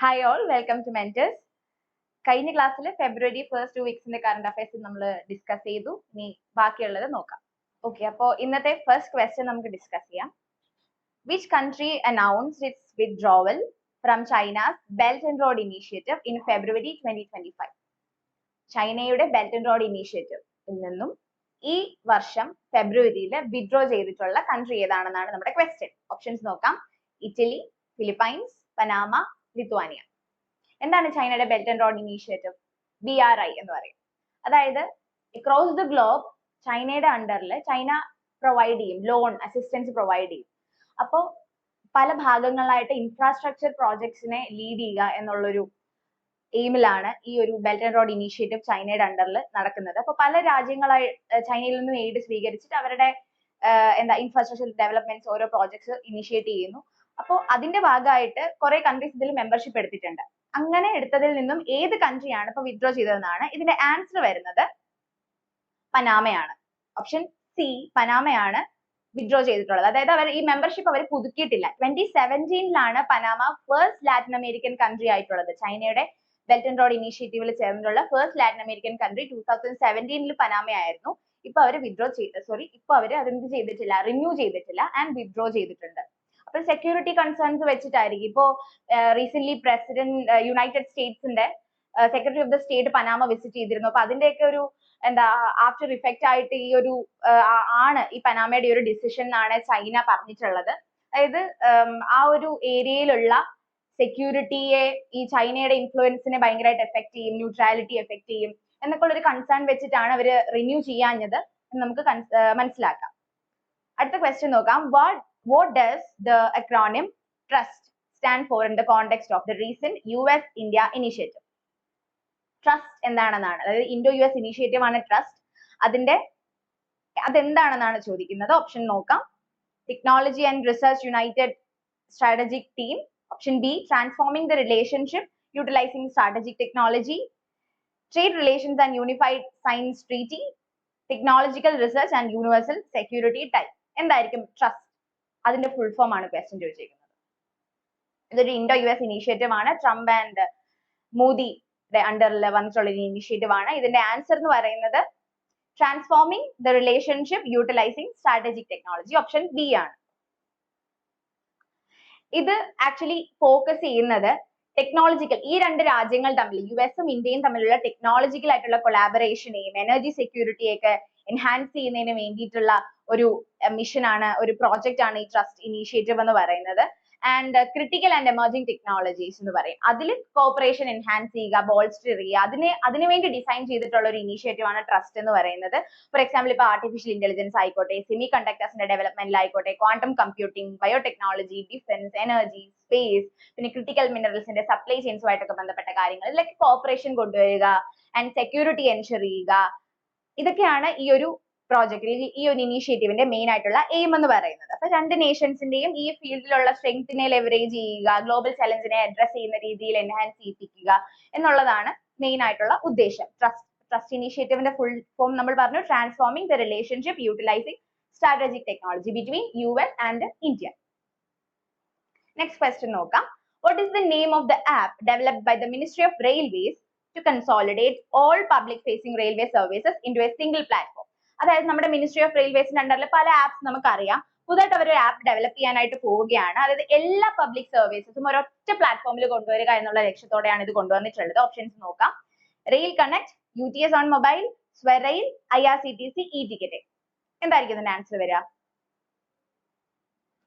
Hi all welcome to Mentors കഴിഞ്ഞ ക്ലാസ്സിൽ February first two വീക്സിന്റെ കറണ്ട് അഫയേഴ്സ് നമ്മൾ ഡിസ്കസ് ചെയ്തു. ഇനി ബാക്കിയുള്ളത് നോക്കാം. ഓക്കെ അപ്പോൾ ഇന്നത്തെ ഫസ്റ്റ് ക്വസ്റ്റ്യൻ നമുക്ക് ഡിസ്കസ് ചെയ്യാം. Which country announced its withdrawal from China's Belt and Road Initiative in February twenty twenty five ചൈനയുടെ ബെൽറ്റ് ആൻഡ് റോഡ് ഇനീഷ്യേറ്റീവിൽ നിന്നും ഈ വർഷം ഫെബ്രുവരിയിൽ വിഡ്രോ ചെയ്തിട്ടുള്ള കൺട്രി ഏതാണെന്നാണ് നമ്മുടെ ക്വസ്റ്റ്യൻ ഓപ്ഷൻസ് നോക്കാം. Italy Philippines Panama Lithuania. എന്താണ് ചൈനയുടെ Belt and Road Initiative B R I എന്ന് പറയും. അതായത് അക്രോസ് ദ ഗ്ലോബ് ചൈനയുടെ അണ്ടറിൽ ചൈന പ്രൊവൈഡ് ചെയ്യും ലോൺ അസിസ്റ്റൻസ് പ്രൊവൈഡ് ചെയ്യും. അപ്പോൾ പല ഭാഗങ്ങളായിട്ട് ഇൻഫ്രാസ്ട്രക്ചർ പ്രോജക്ട്സിനെ ലീഡ് ചെയ്യുക എന്നുള്ളൊരു എയിമിലാണ് ഈ ഒരു ബെൽറ്റ് ആൻഡ് റോഡ് ഇനീഷ്യേറ്റീവ് ചൈനയുടെ അണ്ടറിൽ നടക്കുന്നത്. അപ്പോൾ പല രാജ്യങ്ങളായി ചൈനയിൽ നിന്നും എയ്ഡ് സ്വീകരിച്ചിട്ട് അവരുടെ എന്താ ഇൻഫ്രാസ്ട്രക്ചർ ഡെവലപ്മെന്റ്സ് ഓരോ പ്രോജക്ട്സ് ഇനിഷ്യേറ്റ് ചെയ്യുന്നു. അപ്പോൾ അതിന്റെ ഭാഗമായിട്ട് കുറെ കൺട്രീസ് ഇതിൽ മെമ്പർഷിപ്പ് എടുത്തിട്ടുണ്ട്. അങ്ങനെ എടുത്തതിൽ നിന്നും ഏത് കൺട്രിയാണ് ഇപ്പൊ വിത്ഡ്രോ ചെയ്തതെന്നാണ് ഇതിന്റെ ആൻസർ വരുന്നത് പനാമയാണ്. ഓപ്ഷൻ സി പനാമയാണ് വിത്ഡ്രോ ചെയ്തിട്ടുള്ളത്. അതായത് അവർ ഈ മെമ്പർഷിപ്പ് അവർ പുതുക്കിയിട്ടില്ല. Twenty സെവന്റീനിലാണ് Panama first Latin American country ആയിട്ടുള്ളത്. ചൈനയുടെ ബെൽറ്റ് ആൻഡ് റോഡ് ഇനീഷ്യേറ്റീവിൽ ചേർന്നിട്ടുള്ള first Latin American country two thousand സെവന്റീനിൽ പനാമയായിരുന്നു ഇപ്പൊ അവർ വിത്ഡ്രോ ചെയ്ത് സോറി ഇപ്പൊ അവർ അതെന്ത് ചെയ്തിട്ടില്ല റിന്യൂ ചെയ്തിട്ടില്ല ആൻഡ് വിത്ഡ്രോ ചെയ്തിട്ടുണ്ട്. അപ്പൊ സെക്യൂരിറ്റി കൺസേൺസ് വെച്ചിട്ടായിരിക്കും. ഇപ്പോ recent president United സ്റ്റേറ്റ്സിന്റെ secretary of the state Panama visit ചെയ്തിരുന്നു. അപ്പൊ അതിന്റെയൊക്കെ ഒരു എന്താ ആഫ്റ്റർ ഇഫക്റ്റ് ആയിട്ട് ഈ ഒരു ആണ് ഈ പനാമയുടെ ഒരു ഡിസിഷൻ എന്നാണ് ചൈന പറഞ്ഞിട്ടുള്ളത്. അതായത് ആ ഒരു ഏരിയയിലുള്ള സെക്യൂരിറ്റിയെ ഈ ചൈനയുടെ ഇൻഫ്ലുവൻസിനെ ഭയങ്കരമായിട്ട് എഫക്ട് ചെയ്യും ന്യൂട്രാലിറ്റി എഫക്ട് ചെയ്യും എന്നൊക്കെ ഒരു കൺസേൺ വെച്ചിട്ടാണ് അവർ റിന്യൂ ചെയ്യാഞ്ഞത് എന്ന് നമുക്ക് മനസ്സിലാക്കാം. അടുത്ത ക്വസ്റ്റ്യൻ നോക്കാം. What what does the acronym trust stand for in the context of the recent US India initiative? TRUST എന്താണെന്നാണ്. അതായത് ഇൻഡോ യു എസ് ഇനീഷ്യേറ്റീവ് ആണ് ട്രസ്റ്റ് അതിന്റെ അതെന്താണെന്നാണ് ചോദിക്കുന്നത്? ഓപ്ഷൻ നോക്കാം. Technology and research united strategic team option B transforming the relationship utilising strategic technology trade relations and unified science treaty technological research and universal security type എന്തായിരിക്കും trust അതിന്റെ full form ആണ് question ചോദിച്ചിരിക്കുന്നത്. ഇതൊരു Indo U S initiative ആണ് Trump and Modi അണ്ടറിൽ വന്നിട്ടുള്ള ഒരു initiative ആണ്. ഇതിന്റെ ആൻസർ എന്ന് പറയുന്നത് transforming the relationship utilising strategic technology option B ആണ്. ഇത് ആക്ച്വലി ഫോക്കസ് ചെയ്യുന്നത് ടെക്നോളജിക്കൽ ഈ രണ്ട് രാജ്യങ്ങൾ തമ്മിൽ യു എസും ഇന്ത്യയും തമ്മിലുള്ള ടെക്നോളജിക്കൽ ആയിട്ടുള്ള കൊളാബറേഷനെയും എനർജി സെക്യൂരിറ്റിയൊക്കെ എൻഹാൻസ് ചെയ്യുന്നതിന് വേണ്ടിയിട്ടുള്ള ഒരു മിഷൻ ആണ് ഒരു പ്രോജക്റ്റ് ആണ് ഈ ട്രസ്റ്റ് ഇനീഷ്യേറ്റീവ് എന്ന് പറയുന്നത്. And critical and emerging technologies എന്ന് പറയും. അതിൽ കോപ്പറേഷൻ എൻഹാൻസ് ചെയ്യുക ബോൾസ്റ്റർ ചെയ്യുക. അതിന് അതിനുവേണ്ടി ഡിസൈൻ ചെയ്തിട്ടുള്ള ഒരു ഇനീഷ്യേറ്റീവ് ആണ് ട്രസ്റ്റ് എന്ന് പറയുന്നത്. ഫോർ എക്സാമ്പിൾ ഇപ്പോൾ ആർട്ടിഫിഷ്യൽ ഇന്റലിജൻസ് ആയിക്കോട്ടെ സെമി കണ്ടക്ടേഴ്സിന്റെ ഡെവലപ്മെന്റിലായിക്കോട്ടെ quantum computing biotechnology defence energy space പിന്നെ ക്രിട്ടിക്കൽ മിനറൽസിന്റെ സപ്ലൈ ചെയിൻസുമായിട്ടൊക്കെ ബന്ധപ്പെട്ട കാര്യങ്ങൾ. ഇതിലൊക്കെ കോപ്പറേഷൻ കൊണ്ടുവരിക ആൻഡ് സെക്യൂരിറ്റി എൻഷർ ചെയ്യുക. ഇതൊക്കെയാണ് ഈ ഒരു പ്രോജക്റ്റിൽ ഈ ഒരു ഇനീഷ്യേറ്റീവിന്റെ മെയിൻ ആയിട്ടുള്ള എയിം എന്ന് പറയുന്നത്. അപ്പൊ രണ്ട് നേഷൻസിന്റെയും ഈ ഫീൽഡിലുള്ള സ്ട്രെങ്ത്തിനെ ലെവറേജ് ചെയ്യുക ഗ്ലോബൽ ചലഞ്ചിനെ അഡ്രസ് ചെയ്യുന്ന രീതിയിൽ എൻഹാൻസ് ചെയ്യിപ്പിക്കുക എന്നുള്ളതാണ് മെയിൻ ആയിട്ടുള്ള ഉദ്ദേശം. ട്രസ്റ്റ് ട്രസ്റ്റ് ഇനീഷ്യേറ്റീവിന്റെ ഫുൾ ഫോം നമ്മൾ പറഞ്ഞു transforming the relationship utilising strategic technology between U S and India next question നോക്കാം. What is the name of the app developed by the ministry of railways consolidate all public facing railway services into a single platform അതായത് നമ്മുടെ ministry of റെയിൽവേസിന്റെ അണ്ടറിൽ പല apps നമുക്കറിയാം. പുതുതായിട്ട് അവർ ഒരു app develop ചെയ്യാനായിട്ട് പോവുകയാണ്. അതായത് എല്ലാ പബ്ലിക് സർവീസസും ഒരൊറ്റ പ്ലാറ്റ്ഫോമിൽ കൊണ്ടുവരിക എന്നുള്ള ലക്ഷ്യത്തോടെയാണ് ഇത് കൊണ്ടുവന്നിട്ടുള്ളത്. ഓപ്ഷൻസ് നോക്കാം. Rail Connect U T S on mobile SwaRail I R C T C e ticket എന്തായിരിക്കും ഇതിന്റെ ആൻസർ വരിക?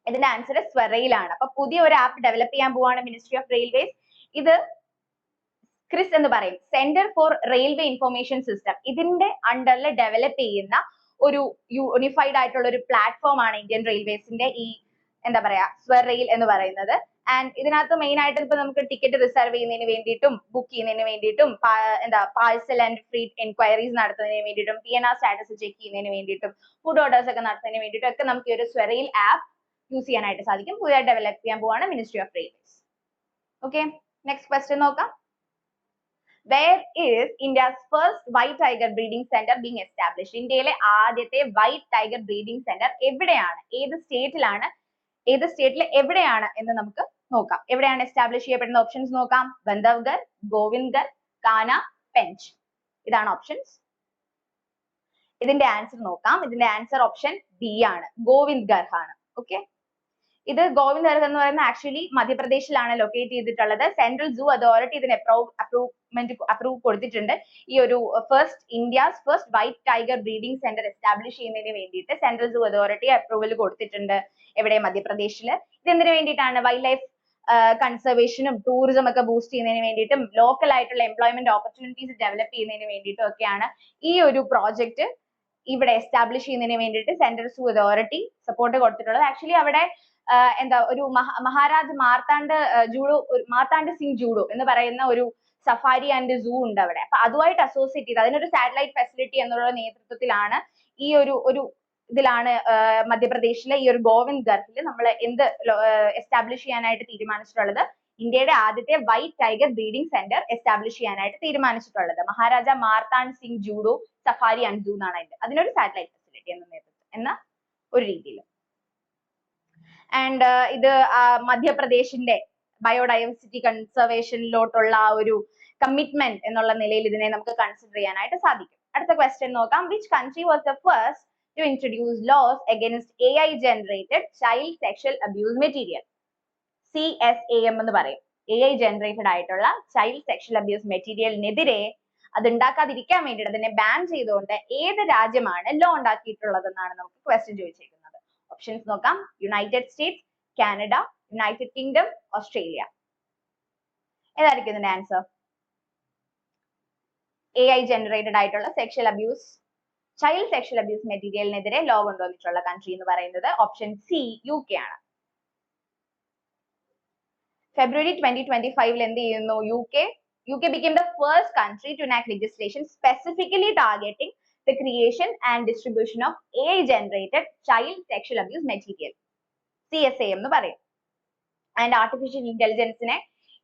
ഇതിന്റെ ആൻസർ സ്വെറയിലാണ് അപ്പൊ പുതിയ ഒരു ആപ്പ് ഡെവലപ്പ് ചെയ്യാൻ പോവാണ് മിനിസ്ട്രി ഓഫ് റെയിൽവേസ് ഇത് ക്രിസ് എന്ന് പറയും. Centre for railway information system ഇതിന്റെ അണ്ടറിൽ ഡെവലപ്പ് ചെയ്യുന്ന ഒരു യൂണിഫൈഡ് ആയിട്ടുള്ള ഒരു പ്ലാറ്റ്ഫോം ആണ് ഇന്ത്യൻ റെയിൽവേസിന്റെ ഈ എന്താ പറയാ സ്വർ റെയിൽ എന്ന് പറയുന്നത്. ആൻഡ് ഇതിനകത്ത് മെയിൻ ആയിട്ട് ഇപ്പൊ നമുക്ക് ടിക്കറ്റ് റിസർവ് ചെയ്യുന്നതിന് വേണ്ടിയിട്ടും ബുക്ക് ചെയ്യുന്നതിന് വേണ്ടിയിട്ടും എന്താ പാഴ്സൽ ആൻഡ് ഫ്രീ എൻക്വയറീസ് നടത്തുന്നതിന് വേണ്ടിയിട്ടും P N R status check ചെയ്യുന്നതിന് വേണ്ടിയിട്ടും ഫുഡ് ഓർഡേഴ്സ് ഒക്കെ നടത്തുന്നതിന് വേണ്ടിയിട്ടും ഒക്കെ നമുക്ക് ഈ ഒരു സ്വരയിൽ ആപ്പ് യൂസ് ചെയ്യാനായിട്ട് സാധിക്കും. പുതിയതായി ഡെവലപ്പ് ചെയ്യാൻ പോവാണ് ministry of railways okay next question നോക്കാം. Where is India's first white tiger breeding center being established? ഇന്ത്യയിലെ ആദ്യത്തെ white tiger breeding center എവിടെയാണ്? ഏത് സ്റ്റേറ്റിലാണ് ഏത് സ്റ്റേറ്റിൽ എവിടെയാണ് എന്ന് നമുക്ക് നോക്കാം. എവിടെയാണ് എസ്റ്റാബ്ലിഷ് ചെയ്യപ്പെടുന്ന ഓപ്ഷൻസ് നോക്കാം. ബന്ധവ്ഗർ ഗോവിന്ദ്ഗർ കാന പെഞ്ച്. ഇതാണ് ഓപ്ഷൻസ് ഇതിന്റെ ആൻസർ നോക്കാം. ഇതിന്റെ ആൻസർ ഓപ്ഷൻ ബി ആണ്. ഗോവിന്ദ്ഗർ ആണ്. ഓക്കെ ഇത് ഗോവിന്ദ് എന്ന് പറയുന്നത് ആക്ച്വലി മധ്യപ്രദേശിലാണ് ലൊക്കേറ്റ് ചെയ്തിട്ടുള്ളത്. സെൻട്രൽ സൂ അതോറിറ്റി ഇതിന് അപ്രൂവ് അപ്രൂവ്മെന്റ് അപ്രൂവ് കൊടുത്തിട്ടുണ്ട്. ഈ ഒരു first India's first white tiger breeding centre establish ചെയ്യുന്നതിന് വേണ്ടിയിട്ട് സെൻട്രൽ സൂ അതോറിറ്റി അപ്രൂവൽ കൊടുത്തിട്ടുണ്ട് എവിടെ മധ്യപ്രദേശിൽ ഇത് എന്തിനു വേണ്ടിയിട്ടാണ്? വൈൽഡ് ലൈഫ് കൺസർവേഷനും ടൂറിസം ഒക്കെ ബൂസ്റ്റ് ചെയ്യുന്നതിന് വേണ്ടിയിട്ടും ലോക്കൽ ആയിട്ടുള്ള എംപ്ലോയ്മെന്റ് ഓപ്പർച്യൂണിറ്റീസ് ഡെവലപ്പ് ചെയ്യുന്നതിന് വേണ്ടിയിട്ടും ഒക്കെയാണ് ഈ ഒരു പ്രോജക്റ്റ് ഇവിടെ എസ്റ്റാബ്ലിഷ് ചെയ്യുന്നതിന് വേണ്ടിയിട്ട് സെൻട്രൽ സൂ അതോറിറ്റി സപ്പോർട്ട് കൊടുത്തിട്ടുള്ളത്. ആക്ച്വലി അവിടെ എന്താ ഒരു മഹാരാജ് മാർത്താണ്ഡ് ജൂഡോ മാർത്താണ്ഡ് സിംഗ് ജൂഡോ എന്ന് പറയുന്ന ഒരു സഫാരി ആൻഡ് സൂ ഉണ്ട് അവിടെ. അപ്പൊ അതുമായിട്ട് അസോസിയേറ്റ് ചെയ്ത് അതിനൊരു സാറ്റലൈറ്റ് ഫെസിലിറ്റി എന്നുള്ള നേതൃത്വത്തിലാണ് ഈ ഒരു ഒരു ഇതിലാണ് മധ്യപ്രദേശിലെ ഈ ഒരു ഗോവിന്ദ് ഗർഹിൽ നമ്മൾ എന്ത് എസ്റ്റാബ്ലിഷ് ചെയ്യാനായിട്ട് തീരുമാനിച്ചിട്ടുള്ളത്? ഇന്ത്യയുടെ ആദ്യത്തെ white tiger breeding centre establish ചെയ്യാനായിട്ട് തീരുമാനിച്ചിട്ടുള്ളത്. Maharaja Martand Singh Judeo safari and zoo എന്നാണ് അതിന്റെ അതിനൊരു സാറ്റലൈറ്റ് ഫെസിലിറ്റി എന്ന നേതൃത്വം എന്ന ഒരു രീതിയിൽ ആൻഡ് ഇത് മധ്യപ്രദേശിന്റെ ബയോഡൈവേഴ്സിറ്റി കൺസർവേഷനിലോട്ടുള്ള ആ ഒരു കമ്മിറ്റ്മെന്റ് എന്നുള്ള നിലയിൽ ഇതിനെ നമുക്ക് കൺസിഡർ ചെയ്യാനായിട്ട് സാധിക്കും. അടുത്ത ക്വസ്റ്റ്യൻ നോക്കാം. Which country was the first to introduce laws against A I generated child sexual abuse material C S A M എന്ന് പറയും. എ ഐ ജനറേറ്റഡ് ആയിട്ടുള്ള ചൈൽഡ് സെക്ഷൽ അബ്യൂസ് മെറ്റീരിയലിനെതിരെ അത് ഉണ്ടാക്കാതിരിക്കാൻ വേണ്ടിയിട്ട് അതിനെ ബാൻ ചെയ്തുകൊണ്ട് ഏത് രാജ്യമാണ് ലോ ഉണ്ടാക്കിയിട്ടുള്ളത് എന്നാണ് നമുക്ക് ക്വസ്റ്റ്യൻ ചോദിച്ചിരിക്കുന്നത് ഓപ്ഷൻസ് നോക്കാം. United States Canada United Kingdom Australia ഏതായിരിക്കും ഇതിന്റെ ആൻസർ എ ഐ ജനറേറ്റഡ് ആയിട്ടുള്ള sexual abuse child sexual abuse മെറ്റീരിയലിനെതിരെ law കൊണ്ടുവന്നിട്ടുള്ള കൺട്രി എന്ന് പറയുന്നത് ഓപ്ഷൻ സി യു കെ ആണ്. ഫെബ്രുവരി ട്വന്റി ട്വന്റി ഫൈവിൽ എന്ത് ചെയ്യുന്നു U K U K became the first country to enact legislation specifically targeting the creation and distribution of AI generated child sexual abuse material CSA എന്ന് പറയും. And artificial ഇന്റലിജൻസിനെ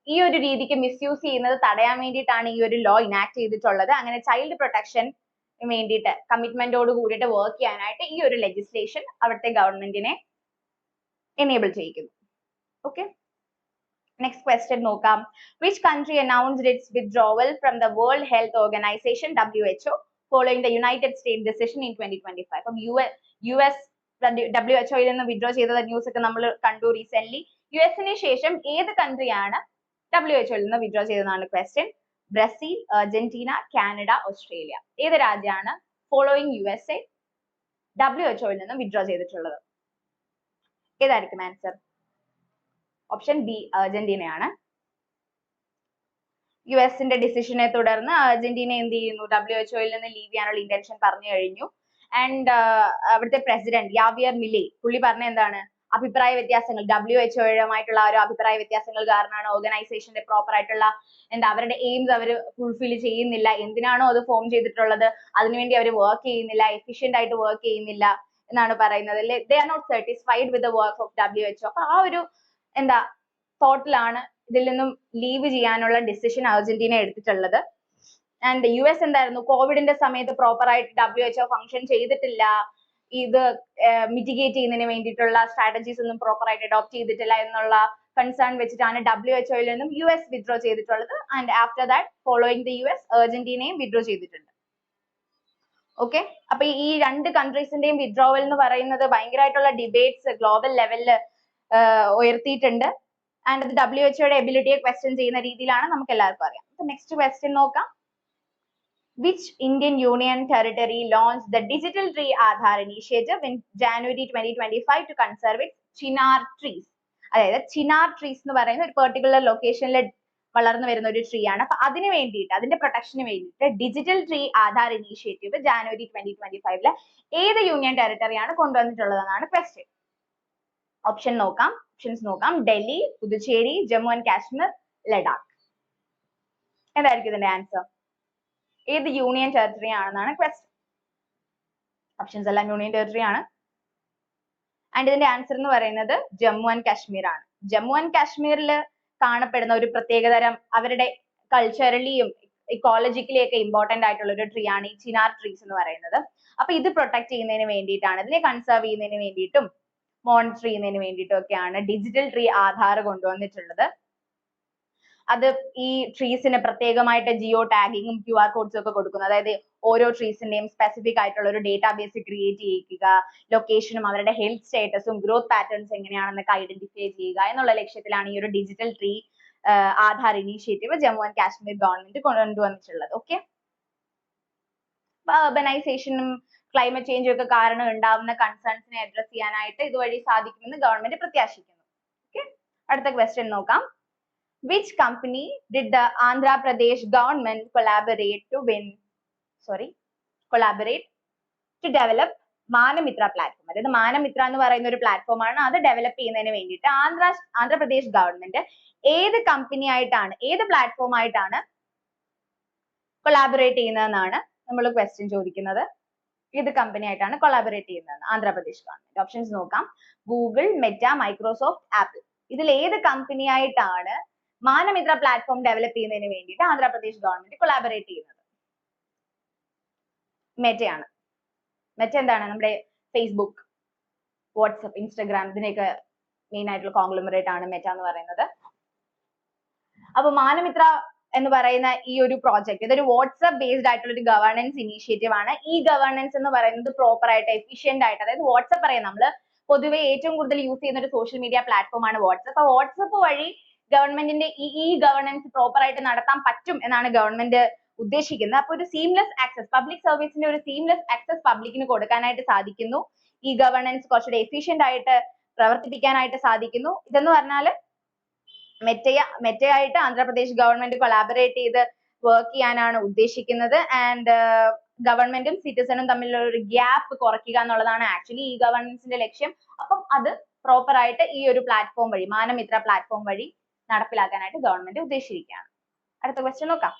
ഈ ഒരു രീതിക്ക് misuse ചെയ്യുന്നത് തടയാൻ വേണ്ടിയിട്ടാണ് ഈ ഒരു ലോ ഇനാക്ട് ചെയ്തിട്ടുള്ളത്. അങ്ങനെ ചൈൽഡ് പ്രൊട്ടക്ഷൻ വേണ്ടിയിട്ട് കമ്മിറ്റ്മെന്റോട് കൂടിയിട്ട് വർക്ക് ചെയ്യാനായിട്ട് ഈ ഒരു ലെജിസ്ലേഷൻ അവിടുത്തെ ഗവൺമെന്റിനെ എനേബിൾ ചെയ്യിക്കുന്നു. ഓക്കെ നെക്സ്റ്റ് ക്വസ്റ്റ്യൻ നോക്കാം. Which country announced its withdrawal from the World Health Organization W H O following the United State decision in twenty twenty five അപ്പം U S U S W എച്ച്ഒയിൽ നിന്ന് withdraw ചെയ്ത news ഒക്കെ നമ്മൾ കണ്ടു recent U എസിന് ശേഷം ഏത് കൺട്രിയാണ് W എച്ച്ഒയിൽ നിന്ന് വിഡ്രോ ചെയ്തതാണ് question Brazil Argentina Canada Australia. ഏത് രാജ്യമാണ് following U S A W നിന്ന് വിഡ്രോ ചെയ്തിട്ടുള്ളത്? ഏതായിരിക്കും ആൻസർ ഓപ്ഷൻ ബി അർജന്റീനയാണ്. യു എസിന്റെ ഡിസിഷനെ തുടർന്ന് അർജന്റീന എന്ത് ചെയ്യുന്നു? ഡബ്ല്യു എച്ച്ഒയിൽ നിന്ന് ലീവ് ചെയ്യാനുള്ള ഇന്റൻഷൻ പറഞ്ഞു കഴിഞ്ഞു. ആൻഡ് അവിടുത്തെ പ്രസിഡന്റ് യാവിയർ മിലേ പുള്ളി പറഞ്ഞ എന്താണ്? അഭിപ്രായ വ്യത്യാസങ്ങൾ. ഡബ്ല്യു എച്ച്ഒയുമായിട്ടുള്ള ഒരു അഭിപ്രായ വ്യത്യാസങ്ങൾ കാരണമാണ് ഓർഗനൈസേഷന്റെ പ്രോപ്പർ ആയിട്ടുള്ള എന്താ അവരുടെ എയിംസ് അവർ ഫുൾഫിൽ ചെയ്യുന്നില്ല. എന്തിനാണോ അത് ഫോം ചെയ്തിട്ടുള്ളത്? അതിനുവേണ്ടി അവർ വർക്ക് ചെയ്യുന്നില്ല. എഫിഷ്യന്റ് ആയിട്ട് വർക്ക് ചെയ്യുന്നില്ല എന്നാണ് പറയുന്നത് they are not satisfied with the work of W H O അപ്പൊ ആ ഒരു എന്താ തോട്ടിലാണ് ഇതിൽ നിന്നും ലീവ് ചെയ്യാനുള്ള ഡിസിഷൻ അർജന്റീന എടുത്തിട്ടുള്ളത്. ആൻഡ് യു എസ് എന്തായിരുന്നു? കോവിഡിന്റെ സമയത്ത് പ്രോപ്പർ ആയിട്ട് ഡബ്ല്യു എച്ച്ഒ ഫംഗ്ഷൻ ചെയ്തിട്ടില്ല. ഇത് മിറ്റിഗേറ്റ് ചെയ്യുന്നതിന് വേണ്ടിയിട്ടുള്ള സ്ട്രാറ്റജീസ് ഒന്നും പ്രോപ്പർ ആയിട്ട് അഡോപ്റ്റ് ചെയ്തിട്ടില്ല എന്നുള്ള കൺസേൺ വെച്ചിട്ടാണ് WHO യിൽ നിന്നും US വിഡ്രോ ചെയ്തിട്ടുള്ളത്. And after that following the US അർജന്റീനയും വിഡ്രോ ചെയ്തിട്ടുണ്ട്. ഓക്കെ അപ്പൊ ഈ രണ്ട് കൺട്രീസിന്റെയും വിഡ്രോവൽ എന്ന് പറയുന്നത് ഭയങ്കരമായിട്ടുള്ള ഡിബേറ്റ്സ് ഗ്ലോബൽ ലെവലിൽ ഉയർത്തിയിട്ടുണ്ട്. ആൻഡ് അത് ഡബ്ല്യു ability എബിലിറ്റിയെ ക്വസ്റ്റ്യൻ ചെയ്യുന്ന രീതിയിലാണ് നമുക്ക് എല്ലാവർക്കും അറിയാം. നെക്സ്റ്റ് ക്വസ്റ്റ്യൻ നോക്കാം. Which Indian Union territory launch the Digital Tree in January twenty twenty five to conserve it chinar trees അതായത് ചിനാർ ട്രീസ് എന്ന് പറയുന്ന ഒരു പെർട്ടിക്കുലർ ലൊക്കേഷനിൽ വളർന്നു വരുന്ന ഒരു ട്രീ ആണ്. അപ്പൊ അതിന് വേണ്ടിയിട്ട് അതിന്റെ പ്രൊട്ടക്ഷന് വേണ്ടിയിട്ട് digital tree Aadhaar initiative January twenty twenty ഫൈവിൽ ഏത് യൂണിയൻ ടെറിട്ടറിയാണ് കൊണ്ടുവന്നിട്ടുള്ളതെന്നാണ് ക്വസ്റ്റ്യൻ ഓപ്ഷൻ നോക്കാം. ഓപ്ഷൻസ് നോക്കാം. ഡൽഹി പുതുച്ചേരി ജമ്മു ആൻഡ് കാശ്മീർ ലഡാക്ക്. എന്തായിരിക്കും ഇതിന്റെ ആൻസർ ഏത് യൂണിയൻ ടെറിട്ടറി ആണെന്നാണ് ക്വസ്റ്റ്യൻ ഓപ്ഷൻസ് എല്ലാം യൂണിയൻ ടെറിട്ടറി ആണ്. ആൻഡ് ഇതിന്റെ ആൻസർ എന്ന് പറയുന്നത് ജമ്മു ആൻഡ് കാശ്മീർ ആണ്. ജമ്മു ആൻഡ് കാശ്മീരിൽ കാണപ്പെടുന്ന ഒരു പ്രത്യേകതരം അവരുടെ കൾച്ചറലിയും ഇക്കോളജിക്കലി ഒക്കെ ഇമ്പോർട്ടന്റ് ആയിട്ടുള്ള ഒരു ട്രീ ആണ് ഈ ചിനാർ ട്രീസ് എന്ന് പറയുന്നത്. അപ്പൊ ഇത് പ്രൊട്ടക്ട് ചെയ്യുന്നതിന് വേണ്ടിയിട്ടാണ്. ഇതിനെ കൺസേർവ് ചെയ്യുന്നതിന് വേണ്ടിയിട്ടും മോണിറ്റർ ചെയ്യുന്നതിന് വേണ്ടിയിട്ടും ഒക്കെയാണ് ഡിജിറ്റൽ ട്രീ ആധാർ കൊണ്ടുവന്നിട്ടുള്ളത്. അത് ഈ ട്രീസിന് പ്രത്യേകമായിട്ട് ജിയോ ടാഗിങ്ങും ക്യു ആർ കോഡ്സും ഒക്കെ കൊടുക്കുന്നു. അതായത് ഓരോ ട്രീസിന്റെയും സ്പെസിഫിക് ആയിട്ടുള്ള ഒരു ഡേറ്റാബേസ് ക്രിയേറ്റ് ചെയ്യിക്കുക ലൊക്കേഷനും അവരുടെ ഹെൽത്ത് സ്റ്റേറ്റസും ഗ്രോത്ത് പാറ്റേൺസ് എങ്ങനെയാണെന്നൊക്കെ ഐഡന്റിഫൈ ചെയ്യുക എന്നുള്ള ലക്ഷ്യത്തിലാണ് ഈ ഒരു digital tree Aadhaar initiative Jammu and Kashmir government കൊണ്ടുവന്നിട്ടുള്ളത്. ഓക്കെ അർബനൈസേഷനും ക്ലൈമറ്റ് ചേഞ്ചും ഒക്കെ കാരണം ഉണ്ടാവുന്ന കൺസേൺസിനെ അഡ്രസ് ചെയ്യാനായിട്ട് ഇതുവഴി സാധിക്കുമെന്ന് ഗവൺമെന്റ് പ്രത്യാശിക്കുന്നു. ഓക്കെ അടുത്ത ക്വസ്റ്റ്യൻ നോക്കാം. Which company did the Andhra Pradesh government collaborate to win? Sorry collaborate to develop Manamitra platform അതായത് മാനമിത്ര എന്ന് പറയുന്ന ഒരു പ്ലാറ്റ്ഫോം ആണ്. അത് ഡെവലപ്പ് ചെയ്യുന്നതിന് വേണ്ടിയിട്ട് ആന്ധ്ര ആന്ധ്രാപ്രദേശ് ഗവൺമെന്റ് ഏത് കമ്പനി ആയിട്ടാണ് ഏത് പ്ലാറ്റ്ഫോം ആയിട്ടാണ് കൊളാബറേറ്റ് ചെയ്യുന്നതെന്നാണ് നമ്മൾ ക്വസ്റ്റ്യൻ ചോദിക്കുന്നത്. ഏത് കമ്പനി ആയിട്ടാണ് കൊളാബറേറ്റ് ചെയ്യുന്നത്? ആന്ധ്രാപ്രദേശ് ഗവൺമെന്റ് ഓപ്ഷൻസ് നോക്കാം. ഗൂഗിൾ മെറ്റ മൈക്രോസോഫ്റ്റ് ആപ്പിൾ ഇതിൽ ഏത് കമ്പനി ആയിട്ടാണ് മാനമിത്ര പ്ലാറ്റ്ഫോം ഡെവലപ്പ് ചെയ്യുന്നതിന് വേണ്ടിയിട്ട് ആന്ധ്രാപ്രദേശ് ഗവൺമെന്റ് കൊളാബറേറ്റ് ചെയ്യുന്നത്. മെറ്റയാണ്. മെറ്റ എന്താണ്? നമ്മുടെ ഫേസ്ബുക്ക് വാട്സപ്പ് ഇൻസ്റ്റഗ്രാം ഇതിനെയൊക്കെ മെയിൻ ആയിട്ടുള്ള കോൺഗ്ലോമറേറ്റ് ആണ് മെറ്റ എന്ന് പറയുന്നത്. അപ്പൊ മാനമിത്ര എന്ന് പറയുന്ന ഈ ഒരു പ്രോജക്റ്റ് ഇതൊരു വാട്സ്ആപ്പ് ബേസ്ഡ് ആയിട്ടുള്ള ഒരു ഗവേണൻസ് ഇനീഷ്യേറ്റീവ് ആണ്. ഈ ഗവേണൻസ് എന്ന് പറയുന്നത് പ്രോപ്പർ ആയിട്ട് എഫിഷ്യന്റ് ആയിട്ട് അതായത് വാട്സ്ആപ്പ് പറയാം നമ്മൾ പൊതുവെ ഏറ്റവും കൂടുതൽ യൂസ് ചെയ്യുന്ന ഒരു സോഷ്യൽ മീഡിയ പ്ലാറ്റ്ഫോം ആണ് വാട്സ്ആപ്പ് വാട്സ്ആപ്പ് വഴി ഗവൺമെന്റിന്റെ ഈ ഈ ഗവർണൻസ് പ്രോപ്പർ ആയിട്ട് നടത്താൻ പറ്റും എന്നാണ് ഗവൺമെന്റ് ഉദ്ദേശിക്കുന്നത്. അപ്പൊ ഒരു സീംലെസ് ആക്സസ് പബ്ലിക് സർവീസിന്റെ ഒരു സീംലെസ് ആക്സസ് പബ്ലിക്കിന് കൊടുക്കാനായിട്ട് സാധിക്കുന്നു. ഈ ഗവർണൻസ് കുറച്ചുകൂടെ എഫിഷ്യന്റ് ആയിട്ട് പ്രവർത്തിപ്പിക്കാനായിട്ട് സാധിക്കുന്നു. ഇതെന്ന് പറഞ്ഞാൽ മെറ്റയ മെറ്റയായിട്ട് ആന്ധ്രാപ്രദേശ് ഗവൺമെന്റ് കൊളാബറേറ്റ് ചെയ്ത് വർക്ക് ചെയ്യാനാണ് ഉദ്ദേശിക്കുന്നത്. ആൻഡ് ഗവൺമെന്റും സിറ്റിസണും തമ്മിലുള്ള ഒരു ഗ്യാപ്പ് കുറയ്ക്കുക എന്നുള്ളതാണ് ആക്ച്വലി ഈ ഗവർണൻസിന്റെ ലക്ഷ്യം. അപ്പം അത് പ്രോപ്പർ ആയിട്ട് ഈ ഒരു പ്ലാറ്റ്ഫോം വഴി മാനമിത്ര പ്ലാറ്റ്ഫോം വഴി നടപ്പിലാക്കാനായിട്ട് ഗവൺമെന്റ് ഉദ്ദേശിച്ചിരിക്കുകയാണ്. അടുത്ത ക്വസ്റ്റ്യൻ നോക്കാം.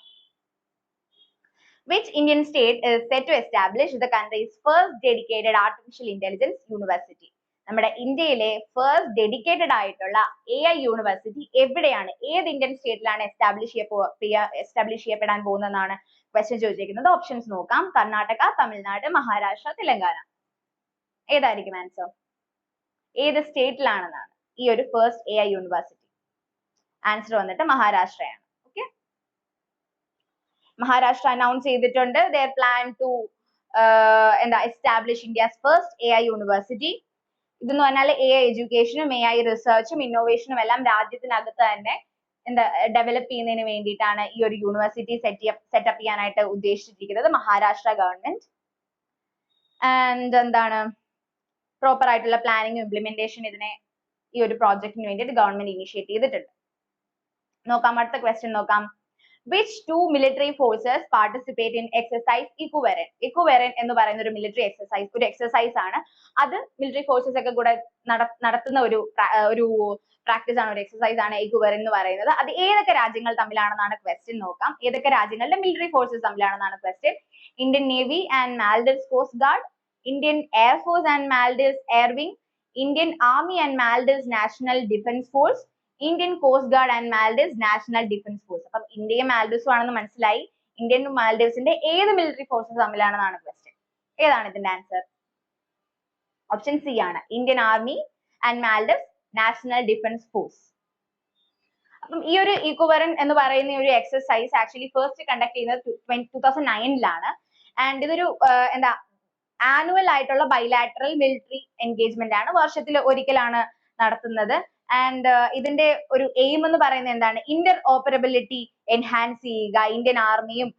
Which Indian state is set to establish the country's first dedicated artificial intelligence university? നമ്മുടെ ഇന്ത്യയിലെ ഫസ്റ്റ് ഡെഡിക്കേറ്റഡ് ആയിട്ടുള്ള എ ഐ യൂണിവേഴ്സിറ്റി എവിടെയാണ്? ഏത് ഇന്ത്യൻ സ്റ്റേറ്റിലാണ് എസ്റ്റാബ്ലിഷ് ചെയ്യ എസ്റ്റാബ്ലിഷ് ചെയ്യപ്പെടാൻ പോകുന്നതെന്നാണ് ക്വസ്റ്റ്യൻ ചോദിച്ചിരിക്കുന്നത്. ഓപ്ഷൻസ് നോക്കാം. കർണാടക തമിഴ്നാട് മഹാരാഷ്ട്ര തെലങ്കാന. ഏതായിരിക്കും ആൻസർ ഏത് സ്റ്റേറ്റിലാണെന്നാണ് ഈ ഒരു first A I university answer വന്നിട്ട് മഹാരാഷ്ട്രയാണ്. ഓക്കെ മഹാരാഷ്ട്ര അനൗൺസ് ചെയ്തിട്ടുണ്ട്. ദർ പ്ലാൻ ടു എന്താ establish India's first A I university ഇതെന്ന് പറഞ്ഞാൽ എ ഐ എഡ്യൂക്കേഷനും എ ഐ റിസർച്ചും ഇന്നോവേഷനും എല്ലാം രാജ്യത്തിനകത്ത് തന്നെ എന്താ ഡെവലപ്പ് ചെയ്യുന്നതിന് വേണ്ടിയിട്ടാണ് ഈ ഒരു യൂണിവേഴ്സിറ്റി സെറ്റ് സെറ്റപ്പ് ചെയ്യാനായിട്ട് ഉദ്ദേശിച്ചിരിക്കുന്നത് മഹാരാഷ്ട്ര ഗവൺമെന്റ് ആൻഡ് എന്താണ് പ്രോപ്പർ ആയിട്ടുള്ള പ്ലാനിങ് ഇംപ്ലിമെന്റേഷൻ ഇതിനെ ഈ ഒരു പ്രോജക്റ്റിന് വേണ്ടിയിട്ട് ഗവൺമെന്റ് ഇനിഷ്യേറ്റ് ചെയ്തിട്ടുണ്ട്. നോക്കാം അടുത്ത ക്വസ്റ്റ്യൻ നോക്കാം which two military forces participate in exercise equivalent equivalent എന്ന് പറയുന്ന ഒരു military exercise ഒരു exercise ആണ് അത് military forces ഒക്കെ കൂടെ നടത്തുന്ന ഒരു ഒരു പ്രാക്ടീസ് ആണ് ഒരു exercise ആണ് equivalent എന്ന് പറയുന്നത് അത് ഏതൊക്കെ രാജ്യങ്ങൾ തമ്മിലാണെന്നാണ് question നോക്കാം ഏതൊക്കെ രാജ്യങ്ങളുടെ മിലിറ്ററി ഫോഴ്സസ് തമ്മിലാണെന്നാണ് Navy and Maldives Coast Guard Indian Air Force and Maldives Air Wing Indian Army and Maldives National defence force Indian coast guard and Maldives national defence force അപ്പം ഇന്ത്യയും മാൽഡീവ്സും ആണെന്ന് മനസ്സിലായി. ഇന്ത്യൻ മാൽഡീവ്സിന്റെ ഏത് military forces തമ്മിലാണെന്നാണ് question ഏതാണ് ഇതിന്റെ answer option C ആണ്. Indian army and Maldives national defence force അപ്പം ഈ ഒരു ഈക്വറൻ എന്ന് പറയുന്ന ഒരു എക്സസൈസ് ആക്ച്വലി ഫസ്റ്റ് കണ്ടക്ട് ചെയ്യുന്നത് ടൂ തൗസൻഡ് നയനിലാണ് ആൻഡ് ഇതൊരു എന്താ ആനുവൽ ആയിട്ടുള്ള ബൈലാറ്ററൽ മിലിറ്ററി എൻഗേജ്മെന്റ് ആണ്. വർഷത്തിൽ ഒരിക്കലാണ് നടത്തുന്നത്. ആൻഡ് ഇതിന്റെ ഒരു എയിം എന്ന് പറയുന്നത് എന്താണ്? ഇന്റർ ഓപ്പറബിലിറ്റി എൻഹാൻസ് ചെയ്യുക ഇന്ത്യൻ ആർമിയും